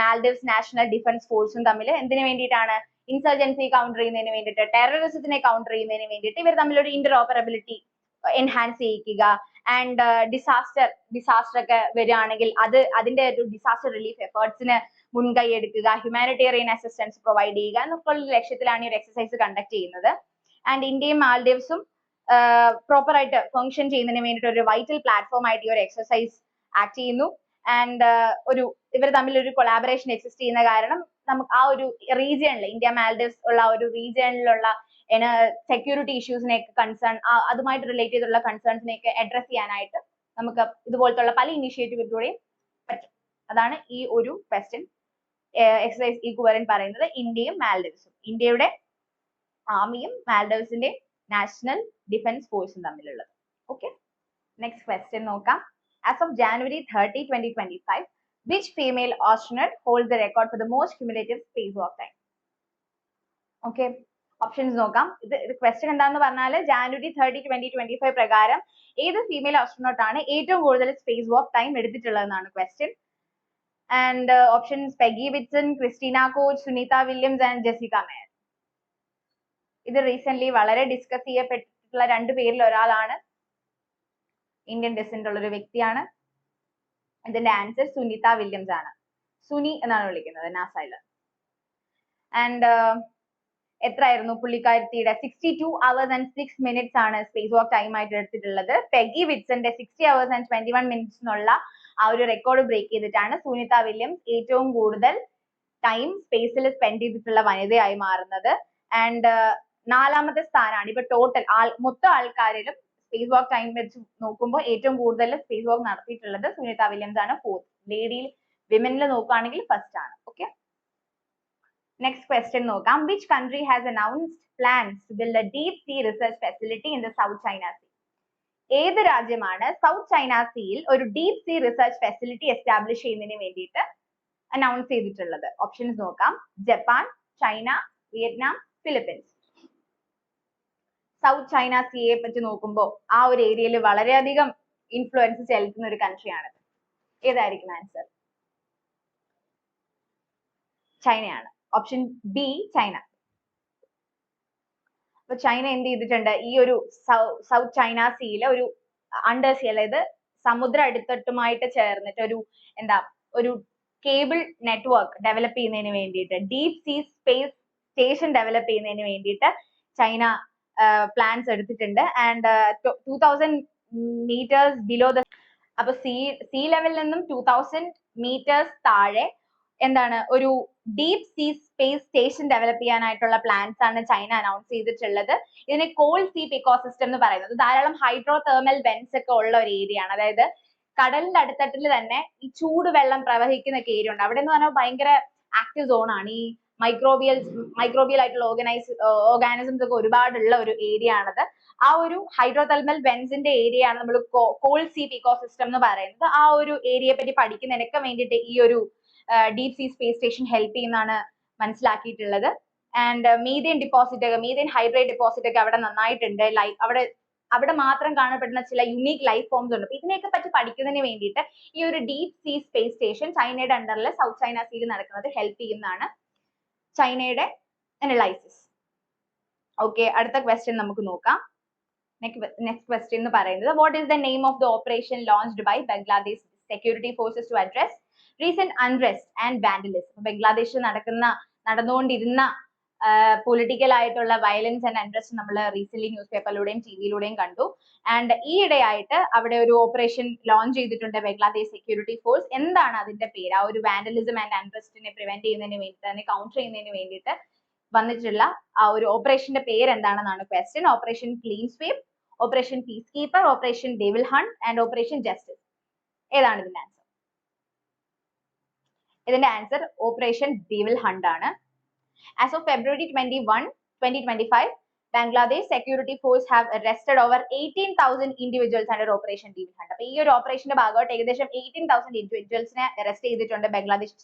മാൽഡീവ്സ് നാഷണൽ ഡിഫൻസ് ഫോഴ്സും തമ്മിൽ എന്തിനു വേണ്ടിയിട്ടാണ്? ഇൻസർജൻസി കൗണ്ടർ ചെയ്യുന്നതിന് വേണ്ടിയിട്ട് ടെററിസത്തിനെ കൗണ്ടർ ചെയ്യുന്നതിന് വേണ്ടിയിട്ട് ഇവർ തമ്മിലൊരു ഇന്റർ ഓപ്പറബിലിറ്റി എൻഹാൻസ് ചെയ്യിക്കുക ആൻഡ് ഡിസാസ്റ്റർ ഡിസാസ്റ്റർ ഒക്കെ വരികയാണെങ്കിൽ അത് അതിന്റെ ഒരു ഡിസാസ്റ്റർ റിലീഫ് എഫേർട്സിന് മുൻകൈ എടുക്കുക. ഹ്യൂമാനിറ്റേറിയൻ അസിസ്റ്റൻസ് പ്രൊവൈഡ് ചെയ്യുക. എന്നൊക്കെ ഉള്ള ലക്ഷ്യത്തിലാണ് ഈ ഒരു എക്സസൈസ് കണ്ടക്ട് ചെയ്യുന്നത്. ആൻഡ് ഇന്ത്യയും മാൽഡീവ്സും പ്രോപ്പർ ആയിട്ട് ഫങ്ഷൻ ചെയ്യുന്നതിന് വേണ്ടിയിട്ട് ഒരു വൈറ്റൽ പ്ലാറ്റ്ഫോം ആയിട്ട് ഈ ഒരു എക്സസൈസ് ആക്ട് ചെയ്യുന്നു. ആൻഡ് ഒരു ഇവർ തമ്മിൽ ഒരു കൊളാബറേഷൻ എക്സിസ്റ്റ് ചെയ്യുന്ന കാരണം നമുക്ക് ആ ഒരു റീജിയണിൽ ഇന്ത്യ മാൽഡീവ്സ് ഉള്ള ഒരു റീജിയണിലുള്ള സെക്യൂരിറ്റി ഇഷ്യൂസിനെയൊക്കെ കൺസേൺ അതുമായിട്ട് റിലേറ്റ് ചെയ്തിട്ടുള്ള കൺസേൺസിനെയൊക്കെ അഡ്രസ് ചെയ്യാനായിട്ട് നമുക്ക് ഇതുപോലത്തുള്ള പല ഇനിഷ്യേറ്റീവിലൂടെയും പറ്റും. അതാണ് ഈ ഒരു ക്വസ്റ്റ്യൻ എക്സസൈസ് ഈക്വലൻ പറയുന്നത് ഇന്ത്യയും മാൽഡീവ്സും ഇന്ത്യയുടെ ആർമിയും മാൽഡീവ്സിന്റെ നാഷണൽ ഡിഫൻസ് ഫോഴ്സും തമ്മിലുള്ളത്. ഓക്കെ നെക്സ്റ്റ് ക്വസ്റ്റ്യൻ നോക്കാം. As of January thirty twenty twenty five which female astronaut hold the record for the most cumulative space of time okay options നോക്കാം. ഇത് ക്വസ്റ്റ്യൻ എന്താന്ന് പറഞ്ഞാൽ January thirty twenty twenty five പ്രകാരം ഏത് female astronaut ആണ് ഏറ്റവും കൂടുതൽ space walk time എടുത്തിട്ടുള്ളതെന്നാണ് question and options Peggy Whitson Christina Koch Sunita Williams and Jessica Meir ഇത് റീസെന്റ് വളരെ ഡിസ്കസ് ചെയ്യപ്പെട്ടിട്ടുള്ള രണ്ട് പേരിൽ ഒരാളാണ്. ഇന്ത്യൻ ഡെസെന്റ് ഉള്ള ഒരു വ്യക്തിയാണ്. ഇതിന്റെ ആൻസർ സുനിത വില്യംസ് ആണ്. സുനി എന്നാണ് വിളിക്കുന്നത് നാസയിൽ. ആൻഡ് എത്രയായിരുന്നു പുള്ളിക്കാരത്തിയുടെ? Sixty two hours and six minutes ആണ് സ്പേസ് വാക്ക് ടൈം ആയിട്ട് എടുത്തിട്ടുള്ളത്. Peggy വിറ്റ്സന്റെ sixty hours and twenty one minutes എന്നുള്ള ആ ഒരു റെക്കോർഡ് ബ്രേക്ക് ചെയ്തിട്ടാണ് സുനിത വില്യംസ് ഏറ്റവും കൂടുതൽ ടൈം സ്പേസിൽ സ്പെൻഡ് ചെയ്തിട്ടുള്ള വനിതയായി മാറുന്നത്. ആൻഡ് നാലാമത്തെ സ്ഥാനമാണ് ഇപ്പൊ ടോട്ടൽ ആൾ മൊത്തം ആൾക്കാരിലും സ്പേസ് വാക്ക് ടൈം വെച്ച് നോക്കുമ്പോൾ ഏറ്റവും കൂടുതൽ സ്പേസ് വാക്ക് നടത്തിയിട്ടുള്ളത് സുനിത വില്യംസ് ആണ്. ഫോർത്ത് ലേഡിയിൽ വിമനിൽ നോക്കുകയാണെങ്കിൽ ഫസ്റ്റ് ആണ്. ഓക്കെ നെക്സ്റ്റ് ക്വസ്റ്റ്യൻ നോക്കാം. Which country has announced plans to build a deep sea research facility in the South China Sea ഏത് രാജ്യമാണ് സൗത്ത് ചൈന സീയിൽ ഒരു deep sea research facility establish ചെയ്യുന്നതിന് വേണ്ടിയിട്ട് അനൗൺസ് ചെയ്തിട്ടുള്ളത്? ഓപ്ഷൻസ് നോക്കാം. Japan China Vietnam Philippines South China സീയെ പറ്റി നോക്കുമ്പോൾ ആ ഒരു ഏരിയയിൽ വളരെയധികം ഇൻഫ്ലുവൻസ് ചെലുത്തുന്ന ഒരു കൺട്രിയാണ് ഏതായിരിക്കും ആൻസർ ചൈനയാണ്. ഓപ്ഷൻ ബി ചൈന അപ്പൊ ചൈന എന്ത് ചെയ്തിട്ടുണ്ട്? ഈ ഒരു സൗത്ത് ചൈന സീയിലെ ഒരു അണ്ടർ സീ അതായത് സമുദ്ര അടിത്തട്ടുമായിട്ട് ചേർന്നിട്ട് ഒരു എന്താ ഒരു കേബിൾ നെറ്റ്വർക്ക് ഡെവലപ്പ് ചെയ്യുന്നതിന് വേണ്ടിയിട്ട് deep sea space station develop ചെയ്യുന്നതിന് വേണ്ടിയിട്ട് ചൈന പ്ലാൻസ് എടുത്തിട്ടുണ്ട്. And two thousand metres below the അപ്പൊ സീ സീ ലെവലിൽ നിന്നും ടൂ തൗസൻഡ് മീറ്റേഴ്സ് താഴെ എന്താണ് ഒരു deep sea space station develop ചെയ്യാനായിട്ടുള്ള പ്ലാൻസ് ആണ് ചൈന അനൗൺസ് ചെയ്തിട്ടുള്ളത്. ഇതിനെ കോൾ സീപ്പ് ഇക്കോസിസ്റ്റം എന്ന് പറയുന്നത്. ധാരാളം ഹൈഡ്രോ തെർമൽ വെൻസ് ഒക്കെ ഉള്ള ഒരു ഏരിയ ആണ്. അതായത് കടലിന്റെ അടിത്തട്ടിൽ തന്നെ ഈ ചൂട് വെള്ളം പ്രവഹിക്കുന്ന ഒക്കെ ഏരിയ ഉണ്ട്. അവിടെ എന്ന് പറഞ്ഞാൽ ഭയങ്കര ആക്റ്റീവ് സോൺ ആണ്. ഈ മൈക്രോബിയൽ മൈക്രോബിയൽ ആയിട്ടുള്ള ഓർഗനൈസ് ഓർഗാനിസംസ് ഒക്കെ ഒരുപാടുള്ള ഒരു ഏരിയ ആണത്. ആ ഒരു ഹൈഡ്രോതെർമൽ വെൻസിന്റെ ഏരിയ ആണ് നമ്മൾ കോൾ സീപ് ഇക്കോസിസ്റ്റം എന്ന് പറയുന്നത്. ആ ഒരു ഏരിയയെ പറ്റി പഠിക്കുന്നതിനൊക്കെ വേണ്ടിയിട്ട് ഈ ഒരു deep sea space station help ചെയ്യുന്നതാണ് മനസ്സിലാക്കിയിട്ടുള്ളത്. ആൻഡ് മീതിയൻ ഡിപ്പോസിറ്റ് ഒക്കെ മീതിയൻ ഹൈഡ്രേറ്റ് ഡിപ്പോസിറ്റ് ഒക്കെ അവിടെ നന്നായിട്ടുണ്ട്. ലൈഫ് അവിടെ അവിടെ മാത്രം കാണപ്പെടുന്ന ചില യുണീക് ലൈഫ് ഫോംസ് ഉണ്ട്. അപ്പൊ ഇതിനെയൊക്കെ പറ്റി പഠിക്കുന്നതിന് വേണ്ടിയിട്ട് ഈ ഒരു ഡീപ് സീ സ്പേസ് സ്റ്റേഷൻ ചൈനയുടെ അണ്ടറിൽ സൗത്ത് ചൈന സീയിൽ നടക്കുന്നത് ഹെൽപ്പ് ചെയ്യുന്നതാണ് ചൈനയുടെ അനലൈസിസ് ഓക്കെ അടുത്ത ക്വസ്റ്റ്യൻ നമുക്ക് നോക്കാം. നെക്സ്റ്റ് ക്വസ്റ്റ്യൻ എന്ന് പറയുന്നത് what is the name of the operation launched by Bangladesh security forces to address recent unrest and vandalism ബംഗ്ലാദേശിൽ നടക്കുന്ന നടന്നുകൊണ്ടിരുന്ന പൊളിറ്റിക്കൽ ആയിട്ടുള്ള വയലൻസ് ആൻഡ് അൺറെസ്റ്റ് നമ്മൾ റീസെന്റ് ന്യൂസ് പേപ്പറിലൂടെയും ടി വിയിലൂടെയും കണ്ടു. ആൻഡ് ഈയിടെയായിട്ട് അവിടെ ഒരു ഓപ്പറേഷൻ ലോഞ്ച് ചെയ്തിട്ടുണ്ട് ബംഗ്ലാദേശ് സെക്യൂരിറ്റി ഫോഴ്സ് എന്താണ് അതിന്റെ പേര്? ആ ഒരു വാൻഡലിസം ആൻഡ് അൺറെസ്റ്റിനെ പ്രിവെന്റ് ചെയ്യുന്നതിന് വേണ്ടിയിട്ട് അതിനെ കൗണ്ടർ ചെയ്യുന്നതിന് വേണ്ടിയിട്ട് വന്നിട്ടുള്ള ആ ഒരു ഓപ്പറേഷന്റെ പേര് എന്താണെന്നാണ് question operation clean sweep operation peacekeeper operation devil hunt and operation justice ഏതാണ് ഇതിന്റെ ആൻസർ ഇതിന്റെ ആൻസർ ഓപ്പറേഷൻ ഡെവിൽ ഹണ്ട് ആണ്. Twenty one twenty twenty five Bangladesh security force have arrested over eighteen thousand individuals under operation devil hunt അപ്പൊ ഈ ഒരു ഓപ്പറേഷന്റെ ഭാഗമായിട്ട് ഏകദേശം eighteen thousand ഇൻഡിവിജ്വൽസിനെ arrest ചെയ്തിട്ടുണ്ട് ബംഗ്ലാദേശ്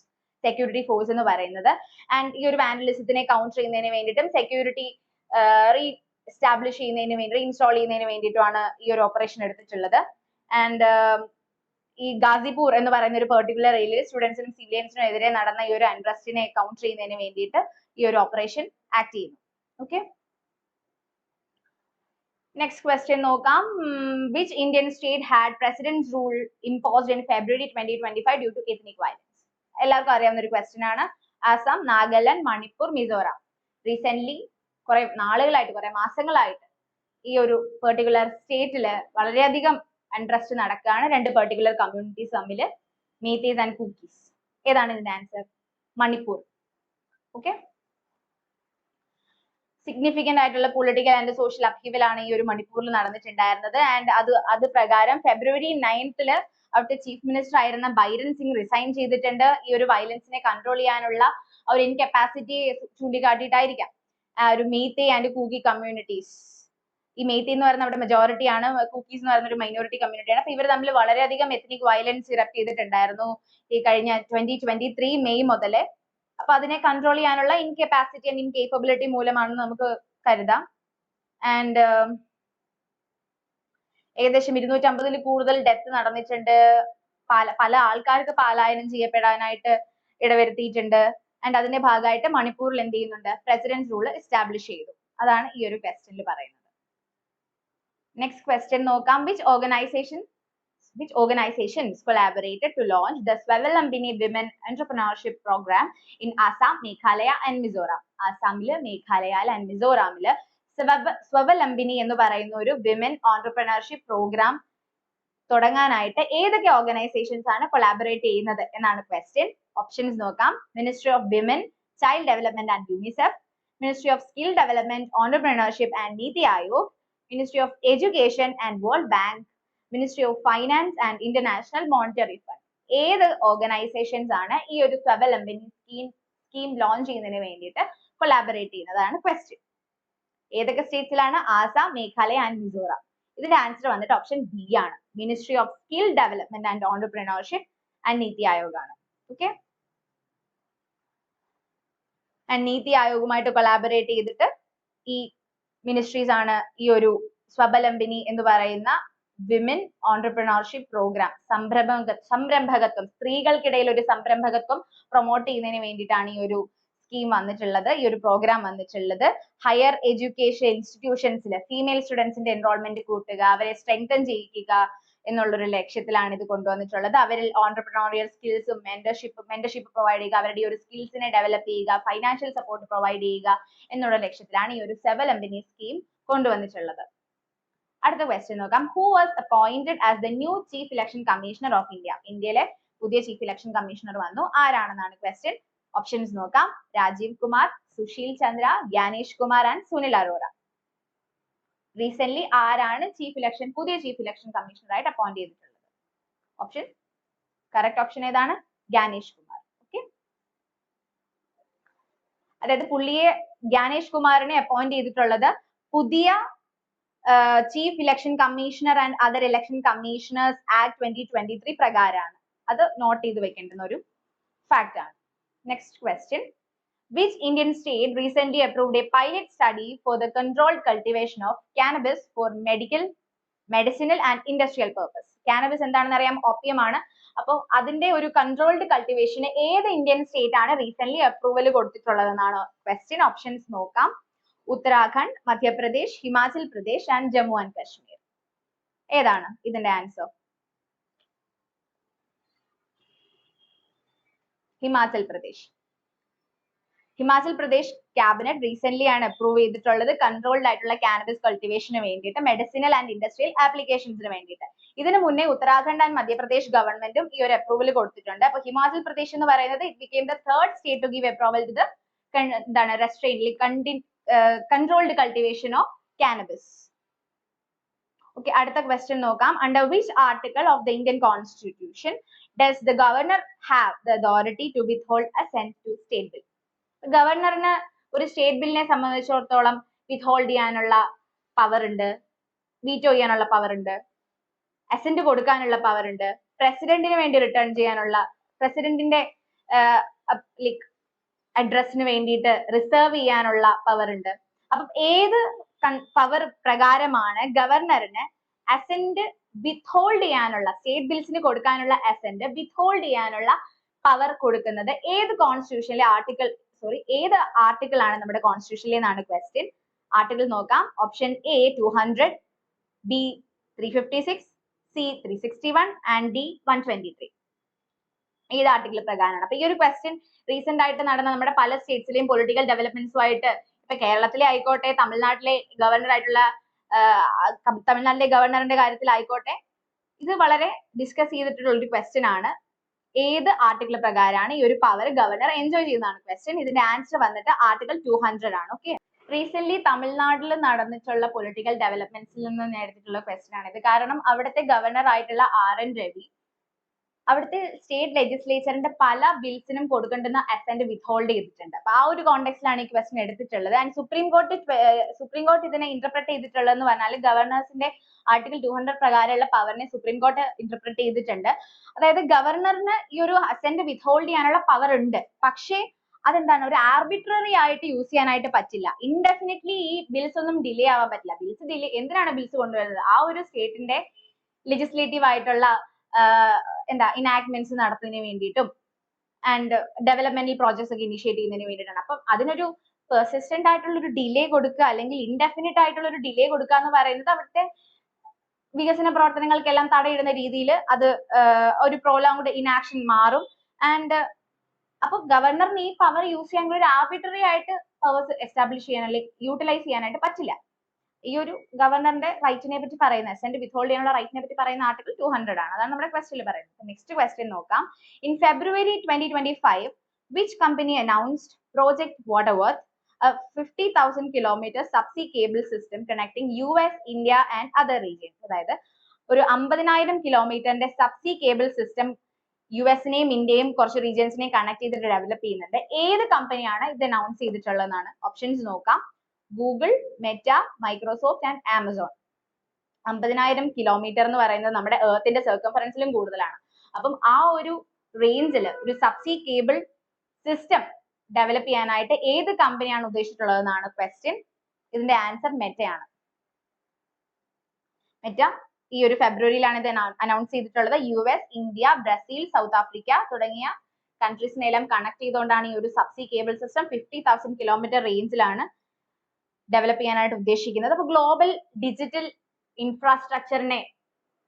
സെക്യൂരിറ്റി ഫോഴ്സ് എന്ന് പറയുന്നത്. ആൻഡ് ഈ ഒരു വാൻഡലിസത്തിനെ കൗണ്ടർ ചെയ്യുന്നതിന് വേണ്ടിയിട്ടും സെക്യൂരിറ്റി റീ എസ്റ്റാബ്ലിഷ് ചെയ്യുന്നതിന് വേണ്ടി റീഇൻസ്റ്റാൾ ചെയ്യുന്നതിന് വേണ്ടിയിട്ടുമാണ് ഈ ഒരു ഓപ്പറേഷൻ എടുത്തിട്ടുള്ളത്. ആൻഡ് ഈ ഗാസിപൂർ എന്ന് പറയുന്ന ഒരു പെർട്ടിക്കുലർ ഏരിയയിൽ സ്റ്റുഡൻസിനും സിവിലിയൻസിനും എതിരെ നടന്ന ഈ ഒരു അൺട്രസ്റ്റിനെ കൗണ്ടർ ചെയ്യുന്നതിന് വേണ്ടിയിട്ട് ഈ ഒരു ഓപ്പറേഷൻ ആക്ട് ചെയ്യുന്നു. ഓക്കെ നെക്സ്റ്റ് ക്വസ്റ്റ്യൻ നോക്കാം. Which Indian state had president rule imposed in February twenty twenty five due to ethnic violence എല്ലാവർക്കും അറിയാവുന്ന ഒരു ക്വസ്റ്റ്യൻ ആണ്. ആസാം നാഗാലാൻഡ് മണിപ്പൂർ മിസോറാം. റീസെന്റ് കുറെ നാളുകളായിട്ട് കുറെ മാസങ്ങളായിട്ട് ഈ ഒരു പെർട്ടിക്കുലർ സ്റ്റേറ്റിൽ വളരെയധികം അൺട്രസ്റ്റ് നടക്കുകയാണ് രണ്ട് പെർട്ടിക്കുലർ കമ്മ്യൂണിറ്റീസ് തമ്മിൽ മീത്തീസ് ആൻഡ് കുക്കീസ് ഏതാണ് ഇതിന്റെ ആൻസർ മണിപ്പൂർ. ഓക്കെ സിഗ്നിഫിക്കന്റ് ആയിട്ടുള്ള പൊളിറ്റിക്കൽ ആൻഡ് സോഷ്യൽ അപ്ഹീവൽ ആണ് ഈ ഒരു മണിപ്പൂരിൽ നടന്നിട്ടുണ്ടായിരുന്നത്. ആൻഡ് അത് അത് പ്രകാരം ഫെബ്രുവരി നയൻത്തിൽ അവിടുത്തെ ചീഫ് മിനിസ്റ്റർ ആയിരുന്ന ബൈരൻ സിംഗ് റിസൈൻ ചെയ്തിട്ടുണ്ട്. ഈ ഒരു വയലൻസിനെ കൺട്രോൾ ചെയ്യാനുള്ള ഒരു ഇൻകപ്പാസിറ്റി ചൂണ്ടിക്കാട്ടിയിട്ടായിരിക്കാം. ഒരു മീത്തേ ആൻഡ് കൂകി കമ്മ്യൂണിറ്റീസ് ഈ മെയ്തി എന്ന് പറയുന്ന അവിടെ മെജോറിറ്റി ആണ് കുക്കീസ് എന്ന് പറയുന്ന ഒരു മൈനോറിറ്റി കമ്മ്യൂണിറ്റി ആണ്. അപ്പൊ ഇവർ തമ്മിൽ വളരെയധികം എത്നിക് വയലൻസ് ഇറപ്റ്റ് ചെയ്തിട്ടുണ്ടായിരുന്നു ഈ കഴിഞ്ഞ ട്വന്റി ട്വന്റി ത്രീ മെയ് മുതൽ അപ്പൊ അതിനെ കൺട്രോൾ ചെയ്യാനുള്ള ഇൻകപ്പാസിറ്റി ആൻഡ് ഇൻകേപ്പബിലിറ്റി മൂലമാണെന്ന് നമുക്ക് കരുതാം. ആൻഡ് ഏകദേശം ഇരുന്നൂറ്റമ്പതിൽ കൂടുതൽ ഡെത്ത് നടന്നിട്ടുണ്ട്. പല പല ആൾക്കാർക്ക് പലായനം ചെയ്യപ്പെടാനായിട്ട് ഇടവരുത്തിയിട്ടുണ്ട്. ആൻഡ് അതിന്റെ ഭാഗമായിട്ട് മണിപ്പൂരിൽ എന്ത് ചെയ്യുന്നുണ്ട്? പ്രസിഡന്റ് റൂൾ എസ്റ്റാബ്ലിഷ് ചെയ്തു. അതാണ് ഈ ഒരു ക്വസ്റ്റ്യനിൽ പറയുന്നത്. നെക്സ്റ്റ് ക്വസ്റ്റ്യൻ നോക്കാം. Which organisation which organizations collaborated to launch the Swavalambini Women Entrepreneurship Program in Assam, Meghalaya and Mizoram. ആസാമിൽ and മിസോറാമിൽ സ്വവ സ്വവലംബിനി എന്ന് പറയുന്ന ഒരു വിമൻ ഓൺടർപ്രണർഷിപ്പ് പ്രോഗ്രാം തുടങ്ങാനായിട്ട് ഏതൊക്കെ ഓർഗനൈസേഷൻസ് ആണ് കൊളാബറേറ്റ് ചെയ്യുന്നത് എന്നാണ് ക്വസ്റ്റ്യൻ ഓപ്ഷൻസ് നോക്കാം. Ministry of women child development and UNICEF ministry of skill development entrepreneurship and NITI Aayog ministry of education and World Bank ministry of finance and International Monetary Fund ഏത് organisations ആണ് ഈ ഒരു സ്വവലംബിനി scheme scheme launch ചെയ്യുന്നതിന് വേണ്ടിയിട്ട് collaborate ചെയ്യുന്നതാണ് question ഏതൊക്കെ സ്റ്റേറ്റ്സിലാണ് Assam Meghalaya and Mizoram ഇതിന്റെ ആൻസർ വന്നിട്ട് ഓപ്ഷൻ ബി ആണ്. Ministry of skill development and entrepreneurship and NITI Aayog ആണ് ഓക്കെ ആൻഡ് നീതി ആയോഗുമായിട്ട് കൊളാബറേറ്റ് ചെയ്തിട്ട് ഈ മിനിസ്ട്രീസ് ആണ് ഈ ഒരു സ്വബലംബിനി എന്ന് പറയുന്ന വിമൻ ഓണ്ടർപ്രണർഷിപ്പ് പ്രോഗ്രാം സംരംഭക സംരംഭകത്വം. സ്ത്രീകൾക്കിടയിൽ ഒരു സംരംഭകത്വം പ്രൊമോട്ട് ചെയ്യുന്നതിന് വേണ്ടിയിട്ടാണ് ഈ ഒരു സ്കീം വന്നിട്ടുള്ളത് ഈ ഒരു പ്രോഗ്രാം വന്നിട്ടുള്ളത്. ഹയർ എഡ്യൂക്കേഷൻ ഇൻസ്റ്റിറ്റ്യൂഷൻസിൽ ഫീമെയിൽ സ്റ്റുഡൻസിന്റെ എൻറോൾമെന്റ് കൂട്ടുക അവരെ സ്ട്രെങ്തൻ ചെയ്യിക്കുക എന്നുള്ളൊരു ലക്ഷ്യത്തിലാണ് ഇത് കൊണ്ടുവന്നിട്ടുള്ളത്. അവരിൽ ഓണ്ടർപ്രണോറിയൽ സ്കിൽസും മെന്റർഷിപ്പ് മെന്റർഷിപ്പ് പ്രൊവൈഡ് ചെയ്യുക അവരുടെ ഈ ഒരു സ്കിൽസിനെ ഡെവലപ്പ് ചെയ്യുക ഫൈനാൻഷ്യൽ സപ്പോർട്ട് പ്രൊവൈഡ് ചെയ്യുക എന്നുള്ള ലക്ഷ്യത്തിലാണ് ഈ ഒരു സെവലംബിനി സ്കീം കൊണ്ടുവന്നിട്ടുള്ളത്. അടുത്ത ക്വസ്റ്റ്യൻ നോക്കാം. Who was appointed as the new chief election commissioner of India ഇന്ത്യയിലെ പുതിയ ചീഫ് ഇലക്ഷൻ കമ്മീഷണർ വന്നു. ആരാണെന്നാണ് ക്വസ്റ്റ്യൻ ഓപ്ഷൻസ് നോക്കാം. രാജീവ് കുമാർ സുശീൽ ചന്ദ്ര ഗ്യാനേഷ് കുമാർ ആൻഡ് സുനിൽ അറോറ. റീസെന്റ് ആരാണ് ചീഫ് ഇലക്ഷൻ പുതിയ ചീഫ് ഇലക്ഷൻ കമ്മീഷണർ ആയിട്ട് അപ്പോയിന്റ് ചെയ്തിട്ടുള്ളത്? ഓപ്ഷൻ കറക്റ്റ് ഓപ്ഷൻ ഏതാണ്? ഗ്യാനേഷ് കുമാർ. ഓക്കെ അതായത് പുള്ളിയെ ഗ്യാനേഷ് കുമാറിനെ അപ്പോയിന്റ് ചെയ്തിട്ടുള്ളത് പുതിയ chief election commissioner and other election commissioners act twenty twenty three പ്രകാരമാണ് അത് നോട്ട് ചെയ്ത് വെക്കേണ്ടുന്ന ഒരു ഫാക്ട് ആണ്. Next question which Indian state recently approved a pilot study for the controlled cultivation of cannabis for medical, medicinal and industrial purpose. Cannabis എന്താണെന്ന് അറിയാം? Opium ആണ് അപ്പോൾ അതിന്റെ ഒരു കൺട്രോൾഡ് കൾട്ടിവേഷന് ഏത് ഇന്ത്യൻ സ്റ്റേറ്റ് ആണ് റീസെന്റ് അപ്രൂവൽ കൊടുത്തിട്ടുള്ളതെന്നാണ്? ക്വസ്റ്റ്യൻ ഓപ്ഷൻസ് നോക്കാം. Uttarakhand Madhya Pradesh Himachal Pradesh and Jammu and Kashmir. ഏതാണ് ഇതിന്റെ answer Himachal Pradesh. Himachal Pradesh cabinet recent ആണ് അപ്രൂവ് ചെയ്തിട്ടുള്ളത്. കൺട്രോൾഡ് ആയിട്ടുള്ള കാനബിസ് കൾട്ടിവേഷന് വേണ്ടിയിട്ട് മെഡിസിനൽ ആൻഡ് ഇൻഡസ്ട്രിയൽ ആപ്ലിക്കേഷൻസിന് വേണ്ടിയിട്ട്. ഇതിനു മുന്നേ ഉത്തരാഖണ്ഡ് ആൻഡ് മധ്യപ്രദേശ് ഗവൺമെന്റും ഈ ഒരു അപ്രൂവൽ കൊടുത്തിട്ടുണ്ട്. അപ്പൊ ഹിമാചൽ പ്രദേശ് എന്ന് പറയുന്നത് it became the third state to give approval the എന്താണ് restrainedly controlled cultivation of cannabis okay അടുത്ത ക്വസ്റ്റ്യൻ നോക്കാം. Under which article of the Indian constitution does the governor have the authority to withhold assent to state bill ഗവർണറിന് ഒരു state ബില്ലിനെ സംബന്ധിച്ചിടത്തോളം withhold ചെയ്യാനുള്ള power ഉണ്ട്. Veto ചെയ്യാനുള്ള power ഉണ്ട്. Assent കൊടുക്കാനുള്ള പവർ ഉണ്ട്. പ്രസിഡന്റിന് വേണ്ടി റിട്ടേൺ ചെയ്യാനുള്ള പ്രസിഡന്റിന്റെ ലൈക് അഡ്രസ്സിന് വേണ്ടിയിട്ട് റിസർവ് ചെയ്യാനുള്ള പവർ ഉണ്ട്. അപ്പം ഏത് പവർ പ്രകാരമാണ് ഗവർണറിന് അസെന്റ് വിത്ത്ഹോൾഡ് ചെയ്യാനുള്ള സ്റ്റേറ്റ് ബിൽസിന് കൊടുക്കാനുള്ള അസെന്റ് വിത്ത്ഹോൾഡ് ചെയ്യാനുള്ള പവർ കൊടുക്കുന്നത്? ഏത് കോൺസ്റ്റിറ്റ്യൂഷനിലെ ആർട്ടിക്കിൾ സോറി ഏത് ആർട്ടിക്കിൾ ആണ് നമ്മുടെ കോൺസ്റ്റിറ്റ്യൂഷനിൽ എന്നാണ് ക്വസ്റ്റ്യൻ ആർട്ടിക്കിൾ നോക്കാം. Option A two hundred B three fifty six C three sixty one and D one twenty three ഏത് ആർട്ടിക്കിൾ പ്രകാരമാണ്? അപ്പൊ ഈ ഒരു ക്വസ്റ്റ്യൻ റീസെന്റ് ആയിട്ട് നടന്ന നമ്മുടെ പല സ്റ്റേറ്റ്സിലെയും പൊളിറ്റിക്കൽ ഡെവലപ്മെന്റ്സുമായിട്ട് ഇപ്പൊ കേരളത്തിലെ ആയിക്കോട്ടെ തമിഴ്നാട്ടിലെ ഗവർണർ ആയിട്ടുള്ള തമിഴ്നാട്ടിലെ ഗവർണറിന്റെ കാര്യത്തിലായിക്കോട്ടെ ഇത് വളരെ ഡിസ്കസ് ചെയ്തിട്ടുള്ള ഒരു ക്വസ്റ്റ്യൻ ആണ്. ഏത് ആർട്ടിക്കിൾ പ്രകാരമാണ് ഈ ഒരു പവർ ഗവർണർ എൻജോയ് ചെയ്യുന്നതാണ്? ക്വസ്റ്റ്യൻ ഇതിന്റെ ആൻസർ വന്നിട്ട് ആർട്ടിക്കിൾ ടു ഹൺഡ്രഡ് ആണ്. ഓക്കെ റീസെന്റ് തമിഴ്നാട്ടിൽ നടന്നിട്ടുള്ള പൊളിറ്റിക്കൽ ഡെവലപ്മെന്റ്സിൽ നിന്ന് നേടിയിട്ടുള്ള ക്വസ്റ്റ്യൻ ആണ് ഇത്. കാരണം അവിടുത്തെ ഗവർണർ ആയിട്ടുള്ള ആർ എൻ രവി അവിടുത്തെ സ്റ്റേറ്റ് ലെജിസ്ലേച്ചറിന്റെ പല ബിൽസിനും കൊടുക്കേണ്ടുന്ന അസെന്റ് വിത്ത്ഹോൾഡ് ചെയ്തിട്ടുണ്ട്. അപ്പൊ ആ ഒരു കോണ്ടെക്സ്റ്റിലാണ് ഈ ക്വസ്റ്റൻ എടുത്തിട്ടുള്ളത്. And supreme court supreme court ഇതിനെ ഇന്റർപ്രറ്റ് ചെയ്തിട്ടുള്ളതെന്ന് പറഞ്ഞാൽ ഗവർണേഴ്സിന്റെ ആർട്ടിക്കിൾ ടു ഹൺഡ്രഡ് പ്രകാരമുള്ള പവറിനെ സുപ്രീം കോർട്ട് ഇന്റർപ്രറ്റ് ചെയ്തിട്ടുണ്ട്. അതായത് ഗവർണറിന് ഈ ഒരു അസെന്റ് വിത്ത്ഹോൾഡ് ചെയ്യാനുള്ള പവർ ഉണ്ട്. പക്ഷേ അതെന്താണ്? ഒരു ആർബിട്രറി ആയിട്ട് യൂസ് ചെയ്യാനായിട്ട് പറ്റില്ല. ഇൻഡെഫിനറ്റ്ലി ഈ ബിൽസ് ഒന്നും ഡിലേ ആവാൻ പറ്റില്ല. ബിൽസ് ഡിലേ എന്തിനാണ് ബിൽസ് കൊണ്ടുവരുന്നത്? ആ ഒരു സ്റ്റേറ്റിന്റെ ലെജിസ്ലേറ്റീവ് ആയിട്ടുള്ള എന്താ ഇനാക്ട്മെന്റ്സ് നടത്തുന്നതിന് വേണ്ടിയിട്ടും ആൻഡ് ഡെവലപ്മെന്റൽ പ്രോജക്ട്സ് ഒക്കെ ഇനിഷ്യേറ്റ് ചെയ്യുന്നതിന് വേണ്ടിയിട്ടാണ്. അപ്പം അതിനൊരു പെർസിസ്റ്റന്റ് ആയിട്ടുള്ള ഒരു ഡിലേ കൊടുക്കുക അല്ലെങ്കിൽ ഇൻഡെഫിനിറ്റ് ആയിട്ടുള്ള ഒരു ഡിലേ കൊടുക്കുക എന്ന് പറയുന്നത് അവിടുത്തെ വികസന പ്രവർത്തനങ്ങൾക്കെല്ലാം തടയിടുന്ന രീതിയിൽ അത് ഒരു പ്രോലോങ്ഡ് ഇനാക്ഷൻ മാറും. ആൻഡ് അപ്പൊ ഗവർണറിന് ഈ പവർ യൂസ് ചെയ്യാൻ ഒരു ആർബിട്രറി ആയിട്ട് പവേഴ്സ് എസ്റ്റാബ്ലിഷ് ചെയ്യാൻ അല്ലെങ്കിൽ യൂട്ടിലൈസ് ചെയ്യാനായിട്ട് പറ്റില്ല. ഈ ഒരു ഗവർണറിന്റെ റൈറ്റിനെ പറ്റി പറയുന്ന സെന്റ് വിത്ത്ഹോൾഡ് ചെയ്യാനുള്ള റൈറ്റിനെ പറ്റി പറയുന്ന ആർട്ടിക്കിൾ ടു ഹൺഡ്രഡ് ആണ്. അതാണ് നമ്മുടെ ക്വസ്റ്റിൽ പറയുന്നത്. നെക്സ്റ്റ് ക്വസ്റ്റ്യൻ നോക്കാം. In February twenty twenty five which company announced project Waterworth fifty thousand kilometre subsea cable system connecting U S India and other regions അതായത് ഒരു അമ്പതിനായിരം കിലോമീറ്ററിന്റെ സബ്സി കേബിൾ സിസ്റ്റം യു എസിനെയും ഇന്ത്യയും കുറച്ച് റീജിയൻസിനെയും കണക്ട് ചെയ്തിട്ട് ഡെവലപ്പ് ചെയ്യുന്നുണ്ട്. ഏത് കമ്പനിയാണ് ഇത് അനൗൺസ് ചെയ്തിട്ടുള്ളതെന്നാണ് ഓപ്ഷൻസ് നോക്കാം. Google Meta Microsoft and Amazon അമ്പതിനായിരം കിലോമീറ്റർ എന്ന് പറയുന്നത് നമ്മുടെ എർത്തിന്റെ സർക്കംഫറൻസിലും കൂടുതലാണ്. അപ്പം ആ ഒരു റേഞ്ചിൽ ഒരു സബ്സി കേബിൾ സിസ്റ്റം ഡെവലപ്പ് ചെയ്യാനായിട്ട് ഏത് കമ്പനിയാണ് ഉദ്ദേശിച്ചിട്ടുള്ളതെന്നാണ് ക്വസ്റ്റ്യൻ ഇതിന്റെ ആൻസർ മെറ്റയാണ് മെറ്റ ഈ ഒരു ഫെബ്രുവരിയിലാണ് ഇത് അനൗൺസ് ചെയ്തിട്ടുള്ളത്. US India Brazil South Africa തുടങ്ങിയ കൺട്രീസിനെല്ലാം കണക്ട് ചെയ്തുകൊണ്ടാണ് ഈ ഒരു subsea cable system fifty thousand kilometre റേഞ്ചിലാണ് ഡെവലപ്പ് ചെയ്യാനായിട്ട് ഉദ്ദേശിക്കുന്നത്. അപ്പൊ ഗ്ലോബൽ ഡിജിറ്റൽ ഇൻഫ്രാസ്ട്രക്ചറിനെ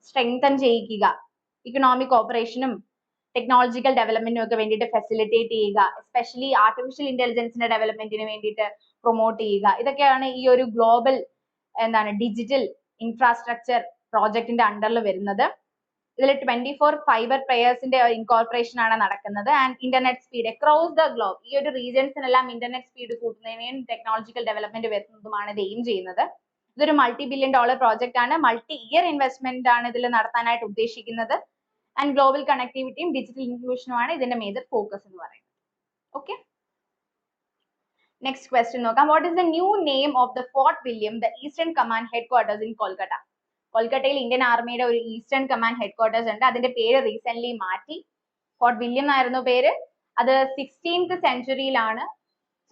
സ്ട്രെങ്തൻ ചെയ്യിക്കുക ഇക്കണോമിക് ഓപ്പറേഷനും ടെക്നോളജിക്കൽ ഡെവലപ്മെന്റിനും ഒക്കെ വേണ്ടിയിട്ട് ഫെസിലിറ്റേറ്റ് ചെയ്യുക. എസ്പെഷ്യലി ആർട്ടിഫിഷ്യൽ ഇന്റലിജൻസിന്റെ ഡെവലപ്മെന്റിന് വേണ്ടിയിട്ട് പ്രൊമോട്ട് ചെയ്യുക. ഇതൊക്കെയാണ് ഈ ഒരു ഗ്ലോബൽ എന്താണ് ഡിജിറ്റൽ ഇൻഫ്രാസ്ട്രക്ചർ പ്രോജക്റ്റിന്റെ അണ്ടറിൽ വരുന്നത്. ഇതിൽ ട്വന്റി ഫോർ ഫൈബർ പ്ലെയേഴ്സിന്റെ ഇൻകോർപ്പറേഷൻ ആണ് നടക്കുന്നത്. And internet speed across the globe ഈ ഒരു റീജിയൻസിനെല്ലാം ഇന്റർനെറ്റ് സ്പീഡ് കൂട്ടുന്നതിനെയും ടെക്നോളജിക്കൽ ഡെവലപ്മെന്റ് വരുന്നതുമാണ് ഇത് എയിം ചെയ്യുന്നത്. ഇതൊരു മൾട്ടി ബില്യൺ ഡോളർ പ്രോജക്റ്റ് ആണ്. മൾട്ടി ഇയർ ഇൻവെസ്റ്റ്മെന്റ് ആണ് ഇതിൽ നടത്താനായിട്ട് ഉദ്ദേശിക്കുന്നത്. ആൻഡ് ഗ്ലോബൽ കണക്ടിവിറ്റിയും ഡിജിറ്റൽ ഇൻക്ലൂഷനും ആണ് ഇതിന്റെ മേജർ ഫോക്കസ് എന്ന് പറയുന്നത്. ഓക്കെ നെക്സ്റ്റ് ക്വസ്റ്റ്യൻ നോക്കാം. What is the new name of the fort William the eastern command head quarters in Kolkata കൊൽക്കത്തയിൽ ഇന്ത്യൻ ആർമിയുടെ ഒരു ഈസ്റ്റേൺ കമാൻഡ് ഹെഡ്ക്വാർട്ടേഴ്സ് ഉണ്ട്. അതിന്റെ പേര് റീസെന്റ് മാറ്റി. ഫോർട്ട് വില്യം എന്നായിരുന്നു പേര്. അത് സിക്സ്റ്റീൻത് സെഞ്ചുറിയിലാണ്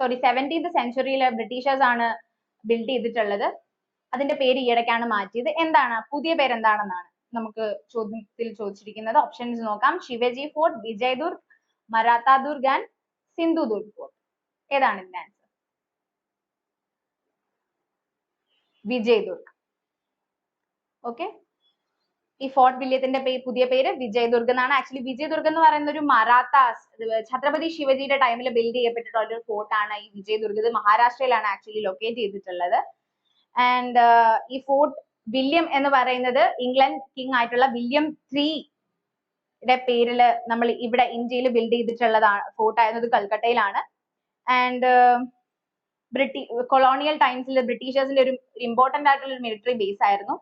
സോറി സെവന്റീൻത് സെഞ്ചുറിയിൽ ബ്രിട്ടീഷേഴ്സ് ആണ് ബിൽഡ് ചെയ്തിട്ടുള്ളത്. അതിന്റെ പേര് ഈയിടയ്ക്കാണ് മാറ്റിയത്. എന്താണ്? പുതിയ പേര് എന്താണെന്നാണ് നമുക്ക് ചോദ്യത്തിൽ ചോദിച്ചിരിക്കുന്നത്. ഓപ്ഷൻസ് നോക്കാം. Shivaji fort Vijaydurg Maratha Durg and Sindhudurg fort. ഏതാണ് ഇതിന്റെ ആൻസർ വിജയദുർഗ് ഓക്കെ ഈ ഫോർട്ട് വില്യത്തിന്റെ പുതിയ പേര് വിജയദുർഗ് എന്നാണ്. ആക്ച്വലി വിജയദുർഗ് എന്ന് പറയുന്ന ഒരു മറാത്താസ് ഛത്രപതി ശിവജിയുടെ ടൈമിൽ ബിൽഡ് ചെയ്യപ്പെട്ടിട്ടുള്ള ഒരു ഫോർട്ടാണ് ഈ വിജയദുർഗ്. ഇത് മഹാരാഷ്ട്രയിലാണ് ആക്ച്വലി ലൊക്കേറ്റ് ചെയ്തിട്ടുള്ളത്. ആൻഡ് ഈ ഫോർട്ട് വില്യം എന്ന് പറയുന്നത് ഇംഗ്ലണ്ട് കിങ് ആയിട്ടുള്ള വില്യം ത്രീ യുടെ പേരിൽ നമ്മൾ ഇവിടെ ഇന്ത്യയിൽ ബിൽഡ് ചെയ്തിട്ടുള്ളതാണ് ഫോർട്ട് ആയിരുന്നത് കൽക്കട്ടയിലാണ്. ആൻഡ് ബ്രിട്ടീ കൊളോണിയൽ ടൈംസിൽ ബ്രിട്ടീഷേഴ്സിന്റെ ഒരു ഇമ്പോർട്ടന്റ് ആയിട്ടുള്ള ഒരു മിലിറ്ററി ബേസ് ആയിരുന്നു.